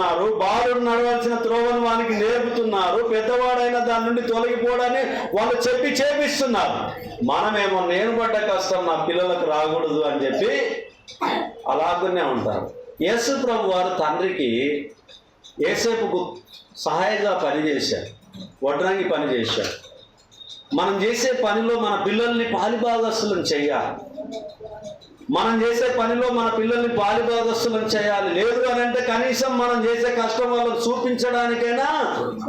నేర్పుతున్నారు బాలుడు నడవలసిన త్రోవను వానికి నేర్పుతున్నారు పెద్దవాడైన దాని నుండి తొలగిపోవడాన్ని వాళ్ళు చెప్పి చేపిస్తున్నారు. మనమేమో నేను పడ్డ కష్టం నా పిల్లలకు రాకూడదు అని చెప్పి అలాగనే ఉంటారు. యేసు ప్రభు వారు తండ్రికి ఏసేపుకు సహాయంగా పనిచేశారు వడ్రంగి పని చేశారు మనం చేసే పనిలో మన పిల్లల్ని పాలిభాగస్తులను చేయాలి. మనం చేసే పనిలో మన పిల్లల్ని పాలిభాగస్తులను చేయాలి. లేదు అని అంటే కనీసం మనం చేసే కష్టం వాళ్ళకు చూపించడానికైనా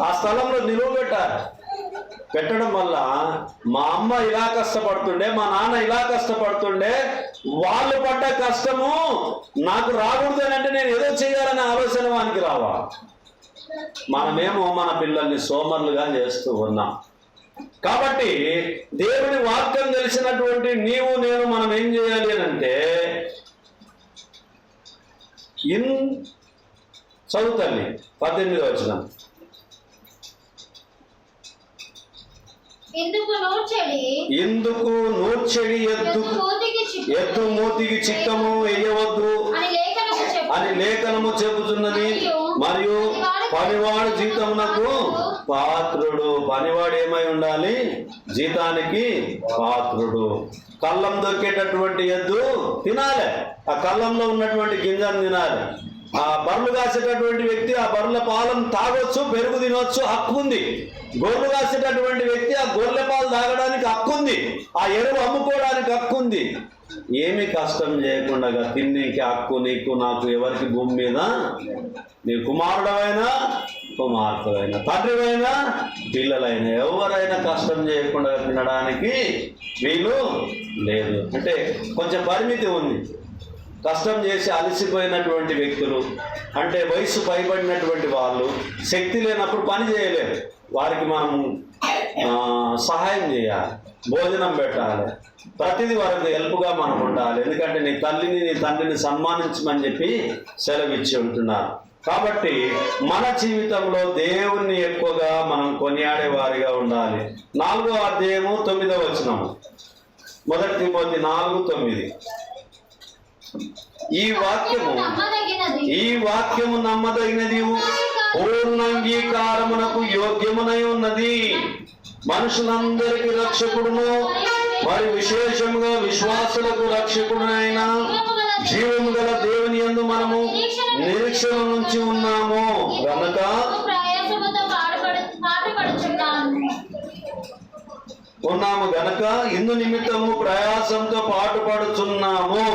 ఆ స్థలంలో నిలువ పెట్టాలి. పెట్టడం వల్ల మా అమ్మ ఇలా కష్టపడుతుండే మా నాన్న ఇలా కష్టపడుతుండే వాళ్ళు పడ్డ కష్టము నాకు రాకూడదు అని అంటే నేను ఏదో చేయాలనే ఆలోచన వానికి రావా మనమేమో మన పిల్లల్ని సోమరులుగా చేస్తూ ఉన్నాం. కాబట్టి దేవుని వాక్యం తెలిసినటువంటి నీవు నేను మనం ఏం చేయాలి అని అంటే ఇన్ చదువుతండి పద్దెనిమిది వచ్చిన ఎందుకు నూర్చడి? ఎద్దు ఎద్దు మూతికి చిక్కము వేయవద్దు అని లేఖనము చెప్పు అని లేఖనము చెబుతున్నది. మరియు పనివాడు జీతమునకు పాత్రుడు పనివాడు ఏమై ఉండాలి? జీతానికి పాత్రుడు. కళ్ళం దొక్కేటటువంటి ఎద్దు తినాలి. ఆ కళ్ళంలో ఉన్నటువంటి గింజను తినాలి. ఆ బర్రెలు కాసేటటువంటి వ్యక్తి ఆ బర్రెల పాలను తాగొచ్చు పెరుగు తినొచ్చు హక్కు ఉంది. గొర్రెలు కాసేటటువంటి వ్యక్తి ఆ గొర్రెల పాలు తాగడానికి హక్కు ఉంది. ఆ ఎరువు అమ్ముకోవడానికి హక్కు ఉంది. ఏమి కష్టం చేయకుండా తిన్నీకి హక్కు నీకు నాకు ఎవరికి భూమి మీద? నీ కుమారుడవైనా కుమార్తెవైనా తండ్రివైనా పిల్లలైనా ఎవరైనా కష్టం చేయకుండా తినడానికి వీలు లేదు. అంటే కొంచెం పరిమితి ఉంది. కష్టం చేసి అలసిపోయినటువంటి వ్యక్తులు అంటే వయసు పైబడినటువంటి వాళ్ళు శక్తి లేనప్పుడు పని చేయలేరు. వారికి మనం సహాయం చేయాలి భోజనం పెట్టాలి. ప్రతిదీ వారికి హెల్ప్గా మనం ఉండాలి. ఎందుకంటే నీ తల్లిని నీ తండ్రిని సన్మానించమని చెప్పి సెలవిచ్చి ఉంటున్నారు. కాబట్టి మన జీవితంలో దేవుణ్ణి ఎక్కువగా మనం కొనియాడే వారిగా ఉండాలి. నాలుగో అధ్యాయము తొమ్మిదో వచనము. మొదటి తిమోతి నాలుగు తొమ్మిది. ఈ వాక్యము ఈ వాక్యము నమ్మదగినది పూర్ణంగీకారమునకు యోగ్యమునై ఉన్నది. మనుషులందరికీ రక్షకుడును మరి విశేషముగా విశ్వాసులకు రక్షకుడునైనా జీవము గల దేవుని యందు మనము నిరీక్షణ నుంచి ఉన్నాము. గనక ఉన్నాము గనక ఇందు నిమిత్తము ప్రయాసంతో పాటుపడుచున్నాము.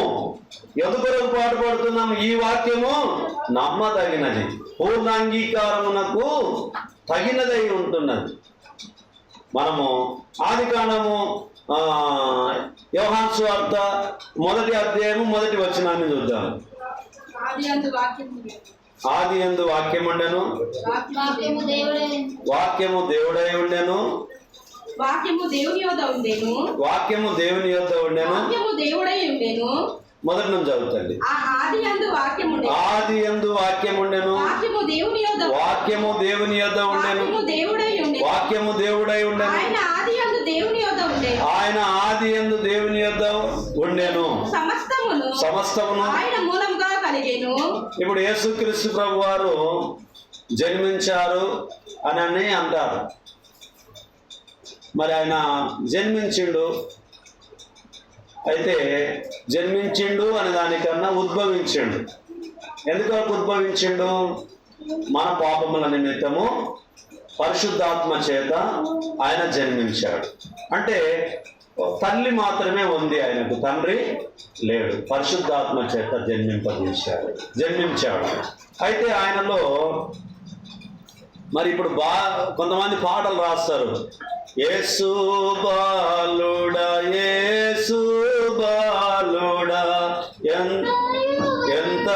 ఎదుకొరకు పాటుపడుతున్నాము? ఈ వాక్యము నమ్మదగినది. పూర్ణాంగీకారమునకు తగినదై ఉంటున్నది. మనము ఆది కాండము యోహాన్ స్వార్త మొదటి అధ్యాయము మొదటి వచనాన్ని చూద్దాం. ఆది ఎందు వాక్యం ఉండెను వాక్యము దేవుడే. ఉండెను. వాక్యము దేవుని యొద్ద ఉండేను. వాక్యము దేవుని యొద్ద ఉండెను. వాక్యము దేవుడై ఉండేను. మొదటి నుంచి చదువుతండి. ఆది అందు వాక్యము ఉండేను ఆది ఎందు వాక్యం ఉండెను వాక్యము దేవుని యొద్ద. వాక్యము దేవుని యొద్ద ఉండెను. వాక్యము దేవుడై ఉండేను. వాక్యము దేవుడై ఉండెను. ఆయన ఆది దేవుని యొద్ద ఉండేను ఆయన ఆది ఎందు దేవుని యొద్ద ఉండెను. సమస్తమును సమస్తమును ఆయన మూలముగా కలిగేను. ఇప్పుడు యేసుక్రీస్తు ప్రభు వారు జన్మించారు అని అని అంటారు. మరి ఆయన జన్మించిండు. అయితే జన్మించిండు అనే దానికన్నా ఉద్భవించిండు. ఎందుకు ఉద్భవించిండు? మన పాపముల నిమిత్తము పరిశుద్ధాత్మ చేత ఆయన జన్మించాడు. అంటే తల్లి మాత్రమే ఉంది ఆయనకు తండ్రి లేడు. పరిశుద్ధాత్మ చేత జన్మింపజేశాడు జన్మించాడు. అయితే ఆయనలో మరి ఇప్పుడు బా కొంతమంది పాటలు రాస్తారు. ఏసు బాలుడా ఏసు బాలుడా ఎంత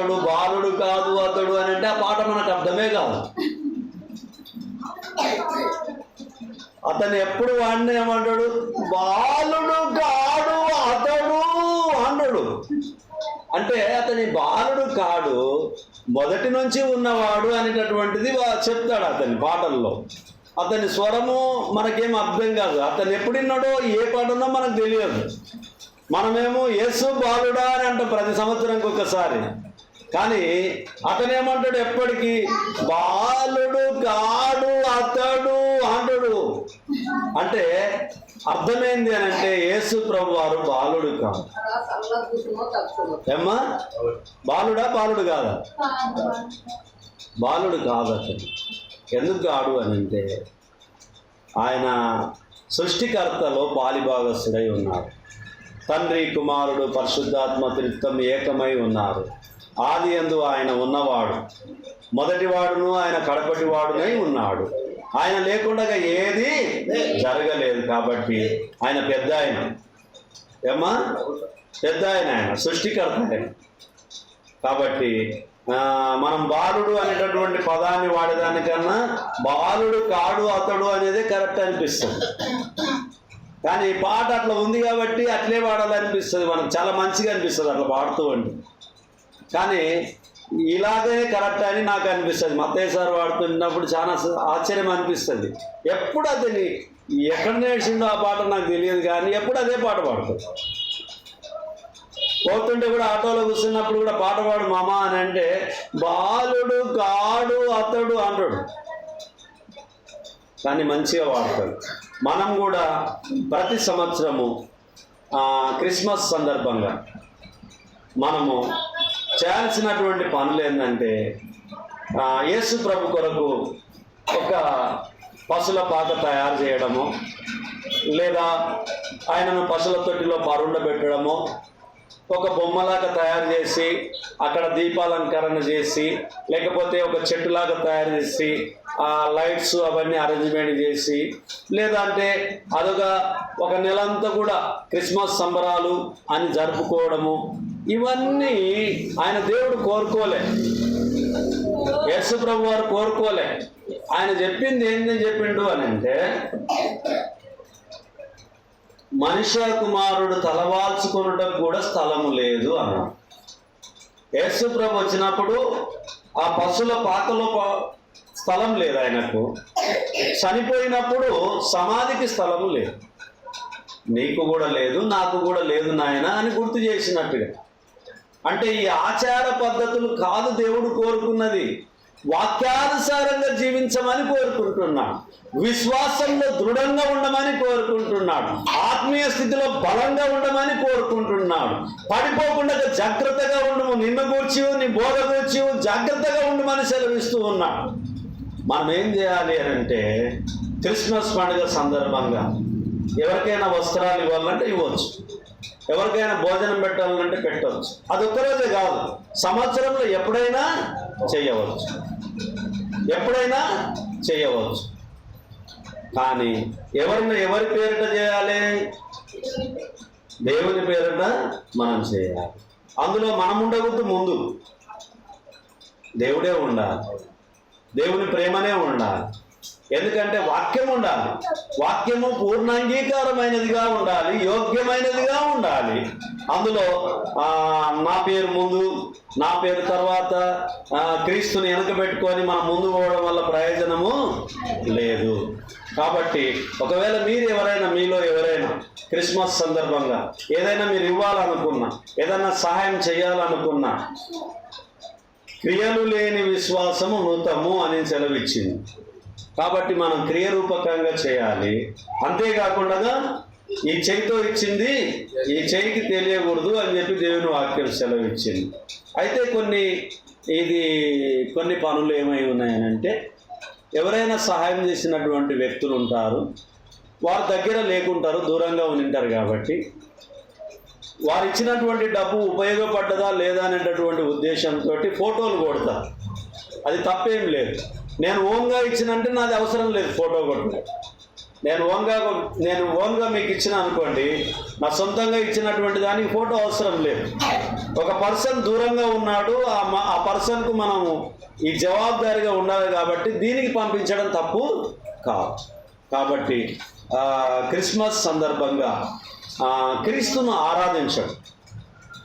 అతడు బాలుడు కాదు అతడు అని అంటే ఆ పాట మనకు అర్థమే కాదు. అతను ఎప్పుడు వాడిని ఏమంటాడు? బాలుడు కాడు అతడు అన్నాడు. అంటే అతని బాలుడు కాడు మొదటి నుంచి ఉన్నవాడు అనేటటువంటిది చెప్తాడు అతని పాటల్లో. అతని స్వరము మనకేం అర్థం కాదు. అతను ఎప్పుడున్నాడో ఏ పాటనో మనకు తెలియదు. మనమేమో యేసు బాలుడా అని అంటాం ప్రతి సంవత్సరంకి ఒకసారి కానీ అతను ఏమంటాడు ఎప్పటికీ? బాలుడు కాడు అతడు అంటాడు. అంటే అర్థమైంది అని అంటే యేసు ప్రభు వారు బాలుడు కాదు. ఏమ్మా? బాలుడా బాలుడు కాదా? బాలుడు కాదు అతను. ఎందుకు కాడు అని అంటే ఆయన సృష్టికర్తలో పాలిభాగస్థుడై ఉన్నాడు తండ్రి కుమారుడు పరిశుద్ధాత్మ త్రిత్వం ఏకమై ఉన్నారు. ఆది ఎందు ఆయన ఉన్నవాడు. మొదటివాడును ఆయన కడపటి వాడునై ఉన్నాడు. ఆయన లేకుండా ఏది జరగలేదు కాబట్టి ఆయన పెద్ద ఆయన ఏమ్మా? పెద్ద ఆయన ఆయన సృష్టికర్త ఆయన. కాబట్టి మనం బాలుడు అనేటటువంటి పదాన్ని వాడేదానికన్నా బాలుడు కాడు అతడు అనేది కరెక్ట్ అనిపిస్తుంది. కానీ ఈ పాట అట్లా ఉంది కాబట్టి అట్లే వాడాలనిపిస్తుంది. మనకు చాలా మంచిగా అనిపిస్తుంది అట్లా పాడుతూ ఉండి కానీ ఇలాగే కరెక్ట్ అని నాకు అనిపిస్తుంది. మత్తయ్య సార్ వాడుతున్నప్పుడు చాలా ఆశ్చర్యం అనిపిస్తుంది. ఎప్పుడు అతని ఎక్కడ నేర్చిందో ఆ పాట నాకు తెలియదు కానీ ఎప్పుడు అదే పాట పాడుతుంది పోతుంటే కూడా ఆటోలో కూర్చున్నప్పుడు కూడా పాట పాడు మామ అని అంటే బాలుడు కాడు అతడు అంటాడు. కానీ మంచిగా వాడతాడు మనం కూడా ప్రతి సంవత్సరము క్రిస్మస్ సందర్భంగా మనము చేయాల్సినటువంటి పనులు ఏంటంటే యేసు ప్రభు కొరకు ఒక పశుల పాక తయారు చేయడము లేదా ఆయనను పశుల తొట్టిలో పరుండబెట్టడము ఒక బొమ్మలాగా తయారు చేసి అక్కడ దీపాలంకరణ చేసి లేకపోతే ఒక చెట్టులాగా తయారు చేసి ఆ లైట్స్ అవన్నీ అరేంజ్మెంట్ చేసి లేదంటే అదొక ఒక నెలంతా కూడా క్రిస్మస్ సంబరాలు అని జరుపుకోవడము ఇవన్నీ ఆయన దేవుడు కోరుకోలే. యేసు ప్రభు వారు కోరుకోలే. ఆయన చెప్పింది ఏంటని చెప్పిండు అని అంటే మనిష కుమారుడు తలవాల్చుకున్నటకు కూడా స్థలము లేదు అన్నాడు. యేసు ప్రభు వచ్చినప్పుడు ఆ పశుల పాకలో స్థలం లేదు ఆయనకు. చనిపోయినప్పుడు సమాధికి స్థలము లేదు. నీకు కూడా లేదు నాకు కూడా లేదు నాయన అని గుర్తు చేసినట్టుగా. అంటే ఈ ఆచార పద్ధతులు కాదు దేవుడు కోరుకున్నది. వాక్యానుసారంగా జీవించమని కోరుకుంటున్నాడు. విశ్వాసంలో దృఢంగా ఉండమని కోరుకుంటున్నాడు. ఆత్మీయ స్థితిలో బలంగా ఉండమని కోరుకుంటున్నాడు. పడిపోకుండా జాగ్రత్తగా ఉండము. నిన్ను కూర్చివు నీ బోధ కూర్చివు జాగ్రత్తగా ఉండమని సెలవిస్తూ ఉన్నాడు. మనం ఏం చేయాలి అని అంటే క్రిస్మస్ పండుగ సందర్భంగా ఎవరికైనా వస్త్రాలు ఇవ్వాలంటే ఇవ్వచ్చు. ఎవరికైనా భోజనం పెట్టాలంటే పెట్టవచ్చు. అది ఒక్కరోజే కాదు సంవత్సరంలో ఎప్పుడైనా చేయవచ్చు. ఎప్పుడైనా చేయవచ్చు. కానీ ఎవరిని ఎవరి పేరిట చేయాలి? దేవుని పేరిట మనం చేయాలి. అందులో మనం ఉండకూడదు ముందు. దేవుడే ఉండాలి. దేవుని ప్రేమనే ఉండాలి. ఎందుకంటే వాక్యం ఉండాలి. వాక్యము పూర్ణాంగీకారమైనదిగా ఉండాలి యోగ్యమైనదిగా ఉండాలి. అందులో నా పేరు ముందు నా పేరు తర్వాత క్రీస్తుని వెనక పెట్టుకొని మనం ముందు పోవడం వల్ల ప్రయోజనము లేదు. కాబట్టి ఒకవేళ మీరు ఎవరైనా మీలో ఎవరైనా క్రిస్మస్ సందర్భంగా ఏదైనా మీరు ఇవ్వాలనుకున్నా ఏదైనా సహాయం చేయాలనుకున్నా క్రియలు లేని విశ్వాసము మృతము అని సెలవిచ్చింది. కాబట్టి మనం క్రియరూపకంగా చేయాలి. అంతేకాకుండా ఈ చేయితో ఇచ్చింది ఈ చేయికి తెలియకూడదు అని చెప్పి దేవుని వాక్యం సెలవిచ్చింది. అయితే కొన్ని ఇది కొన్ని పనులు ఏమై ఉన్నాయనంటే ఎవరైనా సహాయం చేసినటువంటి వ్యక్తులు ఉంటారు వారి దగ్గర లేకుంటారు దూరంగా ఉంటారు కాబట్టి వారు ఇచ్చినటువంటి డబ్బు ఉపయోగపడ్డదా లేదా అనేటటువంటి ఉద్దేశంతో ఫోటోలు కొడతారు. అది తప్పేం లేదు. నేను ఓన్గా ఇచ్చినంటే నాది అవసరం లేదు ఫోటో కొట్టిన నేను ఓన్గా నేను ఓన్గా మీకు ఇచ్చిన అనుకోండి నా సొంతంగా ఇచ్చినటువంటి దానికి ఫోటో అవసరం లేదు. ఒక పర్సన్ దూరంగా ఉన్నాడు ఆ ఆ పర్సన్కు మనము ఈ జవాబుదారిగా ఉండాలి కాబట్టి దీనికి పంపించడం తప్పు కాదు. కాబట్టి క్రిస్మస్ సందర్భంగా క్రీస్తును ఆరాధించడం.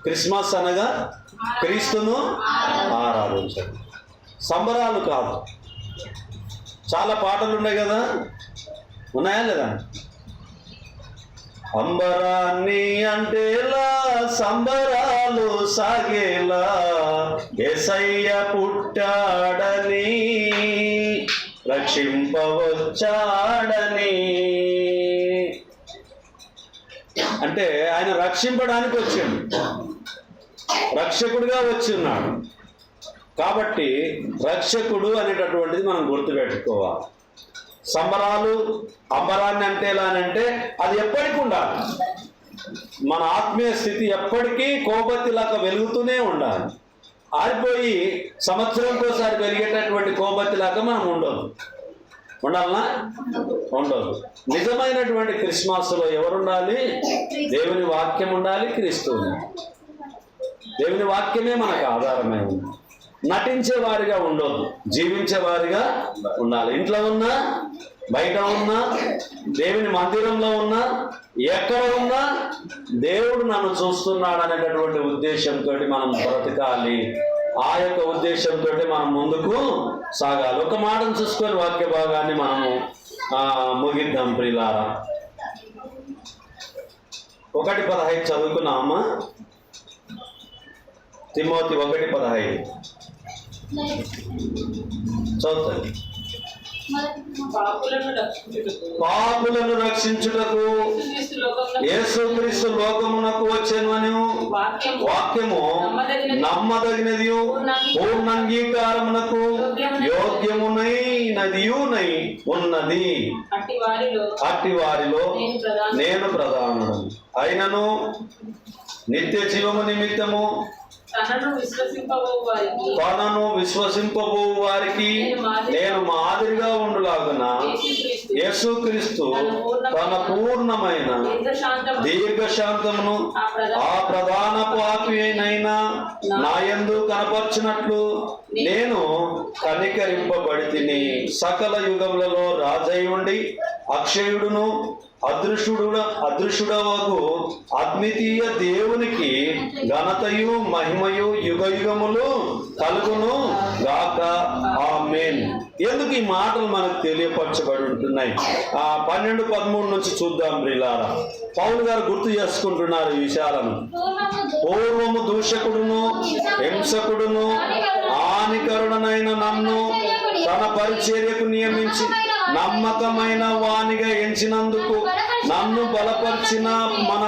క్రిస్మస్ అనగా క్రీస్తును ఆరాధించడం. సంబరాలు కాదు. చాలా పాటలు ఉన్నాయి కదా. ఉన్నాయా లేదా? అంబరాన్ని అంటేలా సంబరాలు సాగేలా ఎసయ్య పుట్టాడని రక్షింపవచ్చాడని. అంటే ఆయన రక్షింపడానికి వచ్చిండు. రక్షకుడిగా వచ్చిన్నాడు. కాబట్టి రక్షకుడు అనేటటువంటిది మనం గుర్తుపెట్టుకోవాలి. సంబరాలు అంబరాన్ని అంటే ఎలా అని అంటే అది ఎప్పటికీ ఉండాలి. మన ఆత్మీయ స్థితి ఎప్పటికీ కోపత్తిలాగా వెలుగుతూనే ఉండాలి. ఆరిపోయి సంవత్సరంకోసారి వెలిగేటటువంటి కోపత్తిలాగా మనం ఉండదు ఉండాలనా? ఉండదు నిజమైనటువంటి క్రిస్మస్లో ఎవరుండాలి? దేవుని వాక్యం ఉండాలి క్రీస్తు దేవుని వాక్యమే మనకు ఆధారమై ఉంది. నటించేవారిగా ఉండొద్దు జీవించే వారిగా ఉండాలి. ఇంట్లో ఉన్నా బయట ఉన్నా దేవుని మందిరంలో ఉన్నా ఎక్కడ ఉన్నా దేవుడు నన్ను చూస్తున్నాడు అనేటటువంటి ఉద్దేశంతో మనం బ్రతకాలి. ఆ యొక్క ఉద్దేశంతో మనం ముందుకు సాగాలి. ఒక మాటను చూసుకొని వాక్య భాగాన్ని మనము ముగిద్దాం ప్రిలారా. ఒకటి పదహైదు చదువుకున్నామా తిమ్మోతి ఒకటి పదహైదు. చదువుతుంది పాపులను రక్షించుటకు పాపులను రక్షించుటకు క్రీస్తు లోకంలో యేసుక్రీస్తు లోకమునకు వచ్చెను వాక్యము వాక్యము నమ్మదగినది పూర్ణంగీకారమునకు యోగ్యమునైనదియునై ఉన్నది. అట్టి వారిలో అట్టి వారిలో నేను ప్రధాన నేను ప్రధానుడు అయినను నిత్య జీవము నిమిత్తము తనను విశ్వసింపబో వారికి నేను మాదిరిగా ఉండులాగున యేసుక్రీస్తు తన పూర్ణమైన దీర్ఘశాంతం దీర్ఘశాంతమును ఆ ప్రధాన పాపినైనా నాయందు కనపర్చినట్లు నేను కనికరింపబడి తిని సకల యుగములలో రాజై ఉండి అక్షయుడును అదృశ్యుడు అదృశ్యుడవకు అద్వితీయ దేవునికి ఘనతయు మహిమయు యుగ యుగములు కలుగును గాక. ఆమెన్. ఎందుకు ఈ మాటలు మనకు తెలియపరచబడి ఉంటున్నాయి ఆ పన్నెండు పదమూడు నుంచి చూద్దాం ప్రిలారా పౌలు గారు గుర్తు చేసుకుంటున్నారు ఈ విషయాలను. పూర్వము పూర్వము దూషకుడును హింసకుడును హానికరుడనైన నన్ను తన పరిచర్యకు నియమించి నమ్మకమైన వాణిగా ఎంచినందుకు నన్ను బలపరిచిన మన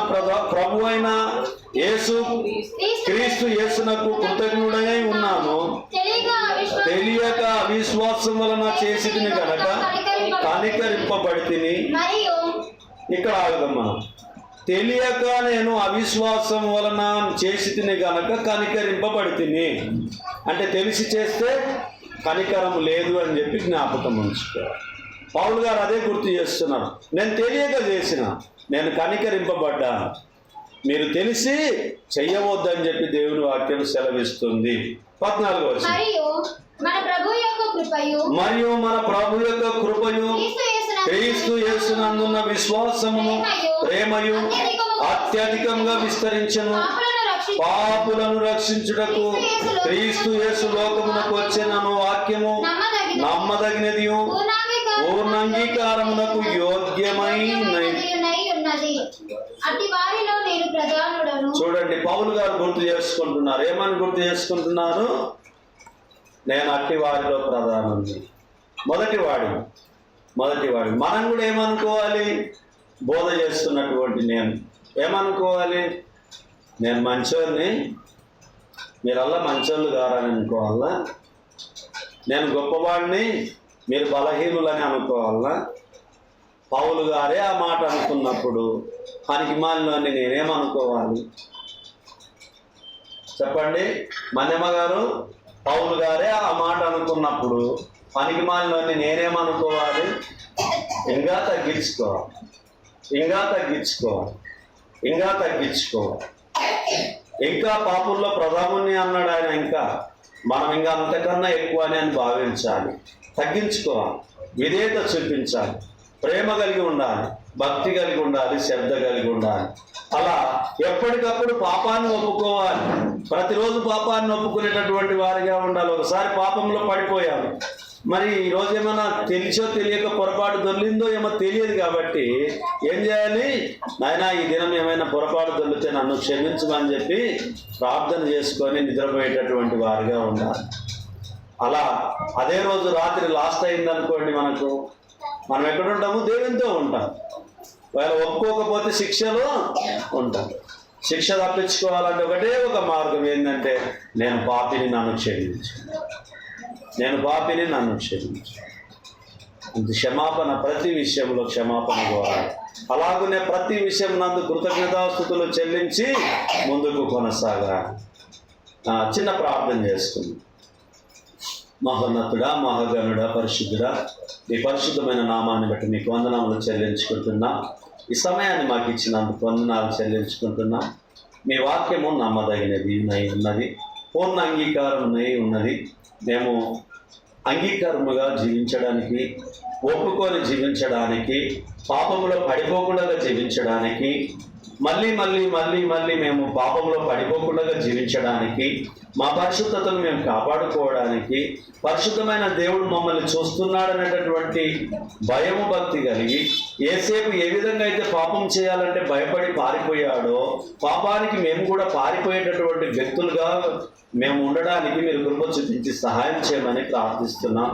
ప్రభు అయిన యేసు క్రీస్తు యేసునకు కృతజ్ఞుడై ఉన్నాను. తెలియక అవిశ్వాసం వలన చేసి కనుక గనక కనికరింపబడి తిని ఇక్కడ ఆగుదాం మనం తెలియక నేను అవిశ్వాసం వలన చేసి తిని గనక కనికరింపబడి తిని అంటే తెలిసి చేస్తే కనికరం లేదు అని చెప్పి జ్ఞాపకం ఉంచుకోవాలి పౌలు గారు అదే గుర్తు చేస్తున్నారు నేను తెలియక చేసిన నేను కనికరింపబడ్డాను మీరు తెలిసి చెయ్యవద్దని చెప్పి దేవుని వాక్యం సెలవిస్తుంది. పద్నాలుగు వచ్చిన మరియు మన ప్రభు యొక్క కృపయు క్రీస్తు యేసునందున్న విశ్వాసమును ప్రేమయు అత్యధికంగా విస్తరించను. పాపులను రక్షించు పాపులను రక్షించుటకు క్రీస్తు యేసు లోకమునకు వచ్చినను వాక్యము నమ్మదగిన నమ్మదగినది నేను ప్రధానుడను. చూడండి పౌలు గారు గుర్తు చేసుకుంటున్నారు. ఏమని గుర్తు చేసుకుంటున్నారు? నేను అట్టి వారిలో ప్రధానుని మొదటి వాడి మొదటి వాడి మనం కూడా ఏమనుకోవాలి? బోధ చేస్తున్నటువంటి నేను. ఏమనుకోవాలి? నేను మంచోడిని మీరల్లా మంచోళ్ళు కారని అనుకోవాలా? నేను గొప్పవాడిని. మీరు బలహీనులని అనుకోవాలా పౌలు గారే ఆ మాట అనుకున్నప్పుడు పనికిమాలినోని నేనేమనుకోవాలి? చెప్పండి. మన్యమ్మ గారు పౌలు గారే ఆ మాట అనుకున్నప్పుడు పనికి నేనేమనుకోవాలి? ఇంకా తగ్గించుకోవాలి ఇంకా తగ్గించుకోవాలి ఇంకా తగ్గించుకోవాలి ఇంకా పాపుల్లో ప్రధాముని అన్నాడు ఆయన ఇంకా. మనం ఇంకా అంతకన్నా ఎక్కువ అని అని భావించాలి. తగ్గించుకోవాలి. విధేయత చూపించాలి. ప్రేమ కలిగి ఉండాలి. భక్తి కలిగి ఉండాలి. శ్రద్ధ కలిగి ఉండాలి. అలా ఎప్పటికప్పుడు పాపాన్ని ఒప్పుకోవాలి. ప్రతిరోజు పాపాన్ని ఒప్పుకునేటటువంటి వారిగా ఉండాలి. ఒకసారి పాపంలో పడిపోయాము. మరి ఈరోజు ఏమైనా తెలిసో తెలియక పొరపాటు దొరికిందో ఏమో తెలియదు కాబట్టి ఏం చేయాలి? నాయన ఈ దినం ఏమైనా పొరపాటు దొరికితే నన్ను క్షమించమని చెప్పి ప్రార్థన చేసుకొని నిద్రపోయేటటువంటి వారిగా ఉండాలి. అలా అదే రోజు రాత్రి లాస్ట్ అయింది అనుకోండి మనకు. మనం ఎక్కడ ఉంటాము? దేవునితో ఉంటాం. వాళ్ళు ఒప్పుకోకపోతే శిక్షలో ఉంటాం. శిక్ష తప్పించుకోవాలంటే ఒకటే ఒక మార్గం ఏంటంటే నేను పాపిని నన్ను క్షమించు. నేను పాపిని నన్ను క్షమించు. ఇది క్షమాపణ ప్రతి విషయంలో క్షమాపణ కోరాలి. అలాగనే ప్రతి విషయం నందు కృతజ్ఞతాస్థుతులు చెల్లించి ముందుకు కొనసాగాలి. చిన్న ప్రార్థన చేసుకుంది. మహోన్నతుడా మహాగణుడా పరిశుద్ధుడా మీ పరిశుద్ధమైన నామాన్ని బట్టి మీకు వందనాలు చెల్లించుకుంటున్నా. ఈ సమయాన్ని మాకు ఇచ్చినందుకు వందనాలు చెల్లించుకుంటున్నా. మీ వాక్యము నమ్మదగినది నై ఉన్నది పూర్ణ అంగీకారం నై ఉన్నది. మేము అంగీకారముగా జీవించడానికి ఒప్పుకొని జీవించడానికి పాపములో పడిపోకుండా జీవించడానికి మళ్ళీ మళ్ళీ మళ్ళీ మళ్ళీ మేము పాపంలో పడిపోకుండా జీవించడానికి మా పరిశుద్ధతను మేము కాపాడుకోవడానికి పరిశుద్ధమైన దేవుడు మమ్మల్ని చూస్తున్నాడనేటటువంటి భయము భక్తి కలిగి ఏసేపు ఏ విధంగా అయితే పాపం చేయాలంటే భయపడి పారిపోయాడో పాపానికి మేము కూడా పారిపోయేటటువంటి వ్యక్తులుగా మేము ఉండడానికి మీరు కృప చూపించి సహాయం చేయమని ప్రార్థిస్తున్నాం.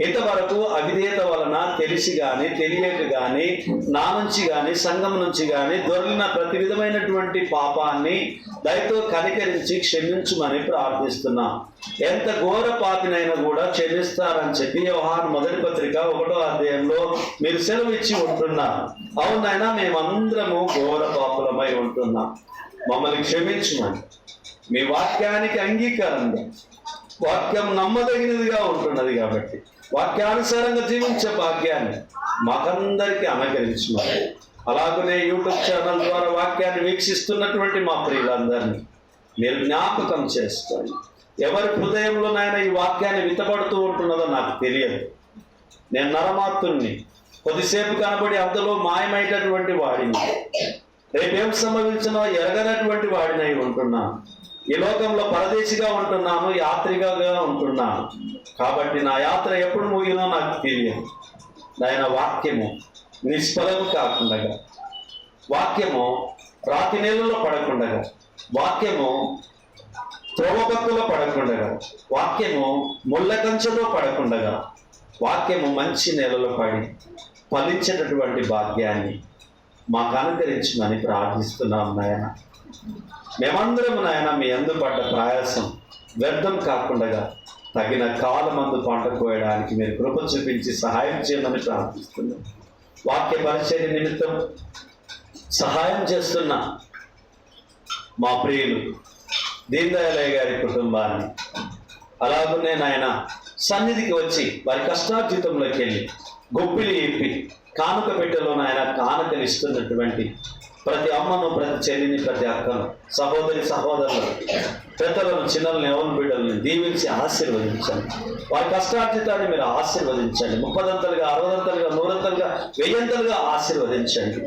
ఇంతవరకు అవిధేయత వలన తెలిసి కానీ తెలియక కానీ నా నుంచి కానీ సంఘం నుంచి కానీ దొరికిన ప్రతి విధమైనటువంటి పాపాన్ని దయతో కనికరించి క్షమించమని ప్రార్థిస్తున్నా. ఎంత ఘోర పాపినైనా కూడా క్షమిస్తారని చెప్పి వ్యవహారం మొదటి పత్రిక ఒకటో అధ్యాయంలో మీరు సెలవు ఇచ్చి ఉంటున్నారు అవునైనా మేమందరము ఘోర పాపులమై ఉంటున్నాం. మమ్మల్ని క్షమించమని. మీ వాక్యానికి అంగీకారంగా వాక్యం నమ్మదగినదిగా ఉంటున్నది కాబట్టి వాక్యానుసారంగా జీవించే భాగ్యాన్ని మాకందరికీ అనుకరించమని అలాగనే యూట్యూబ్ ఛానల్ ద్వారా వాక్యాన్ని వీక్షిస్తున్నటువంటి మా ప్రియులందరినీ మీరు జ్ఞాపకం చేసుకోండి ఎవరి హృదయంలో నాయన ఈ వాక్యాన్ని విత్తపడుతూ ఉంటున్నదో నాకు తెలియదు. నేను నరమాత్రుణ్ణి కొద్దిసేపు కనబడి అందులో మాయమైనటువంటి వాడిని. రేపేం సంభవించినో ఎరగనటువంటి వాడినై ఉంటున్నాను. ఈ లోకంలో పరదేశిగా ఉంటున్నాను యాత్రిగా ఉంటున్నాను. కాబట్టి నా యాత్ర ఎప్పుడు ముగినో నాకు తెలియదు. నాయన వాక్యము నిష్ఫలము కాకుండా వాక్యము రాతి నీళ్ళలో పడకుండగా. వాక్యము త్రోవబక్కులో పడకుండగా వాక్యము ముళ్ళ కంచెలో పడకుండగా వాక్యము మంచి నెలలో పడి ఫలించేటటువంటి భాగ్యాన్ని మాకు అనుకరించమని ప్రార్థిస్తున్నాం నాయన. మేమందరం నాయన మీ అందుపడ్డ ప్రయాసం వ్యర్థం కాకుండా తగిన కాలమందు పంట కోయడానికి మీరు కృప చూపించి సహాయం చేయమని ప్రార్థిస్తున్నాం. వాక్య పరిచయ నిమిత్తం సహాయం చేస్తున్న మా ప్రియులు దీన్ దయాలయ్య గారి కుటుంబాన్ని. అలాగనే నాయన సన్నిధికి వచ్చి వారి కష్టార్జితంలోకి వెళ్ళి గొప్పిలు ఇప్పి కానుక పెట్టెలో నాయన కానుకలు ఇస్తున్నటువంటి ప్రతి అమ్మను ప్రతి చెల్లిని ప్రతి అక్కను సహోదరి సహోదరులు పెద్దలను చిన్నలను ఎవరి బిడ్డలను దీవించి ఆశీర్వదించండి. వారి కష్టార్జితాన్ని మీరు ఆశీర్వదించండి. ముప్పదంతలుగా అరవదంతలుగా నూరంతలుగా వెయ్యంతలుగా ఆశీర్వదించండి.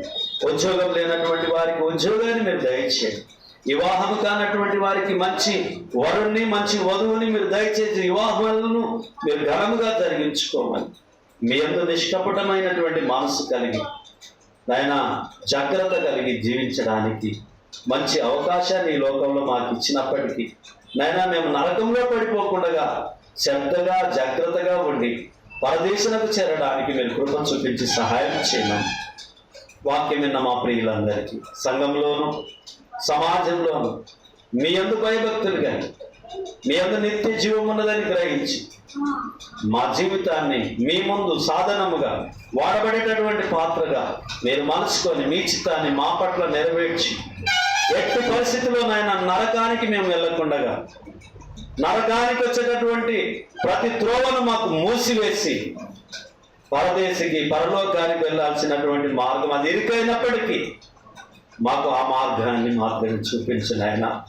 ఉద్యోగం లేనటువంటి వారికి ఉద్యోగాన్ని మీరు దయచేయండి. వివాహం కానటువంటి వారికి మంచి వరుణ్ణి మంచి వధువుని మీరు దయచేసి వివాహాలను మీరు ఘనముగా జరిగించుకోమని. మీ అందు నిష్కపటమైనటువంటి మనసు కలిగి ఆయన జాగ్రత్త కలిగి జీవించడానికి మంచి అవకాశాన్ని ఈ లోకంలో మాకు ఇచ్చినప్పటికీ నైనా మేము నరకంలో పడిపోకుండా శ్రద్ధగా జాగ్రత్తగా ఉండి పరదేశాలకు చేరడానికి మీరు కృప చూపించి సహాయం చేయమని. వాక్యం విన్న మా ప్రియులందరికీ సంఘంలోనూ సమాజంలోను మీ అందు భయభక్తులు కానీ మీ అందు నిత్య జీవం ఉన్నదని గ్రహించి మా జీవితాన్ని మీ ముందు సాధనముగా వాడబడేటటువంటి పాత్రగా మీరు మనసుకొని మీ చిత్తాన్ని మా పట్ల నెరవేర్చి ఎట్టి పరిస్థితిలోనైనా నరకానికి మేము వెళ్ళకుండగా నరకానికి వచ్చేటటువంటి ప్రతి త్రోవను మాకు మూసివేసి పరదేశికి పరలోకానికి వెళ్ళాల్సినటువంటి మార్గం అది ఇరుకైనప్పటికీ మాకు ఆ మార్గాన్ని మార్గం చూపించిన ఆయన.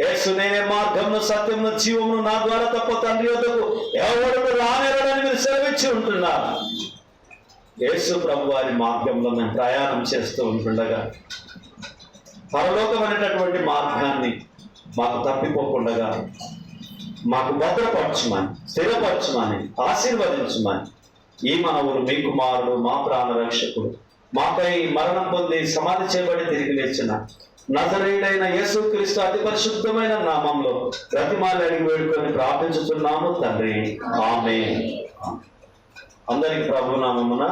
యేసు నేనే సత్యంలో సత్యమును జీవమును నా ద్వారా తప్ప తండ్రి వద్దకు ఎవరు రానేరడని మీరు సెలవిచ్చి ఉంటున్నారు. యేసు ప్రభు వారి మార్గంలో మేము ప్రయాణం చేస్తూ ఉంటుండగా పరలోకం అనేటటువంటి మార్గాన్ని మాకు తప్పిపోకుండా మాకు భద్రపరచమని స్థిరపరచమని ఆశీర్వదించమని ఈ మనవుడు మీ కుమారుడు మా ప్రాణ రక్షకుడు మాపై మరణం పొంది సమాధి చేయబడి తిరిగి లేచిన నజరేడైన యేసుక్రీస్తు అతి పరిశుద్ధమైన నామంలో ప్రతిమాలు అడిగి వేడుకొని ప్రార్థించుతున్నాము తండ్రి. ఆమె అందరికి ప్రభు నామమున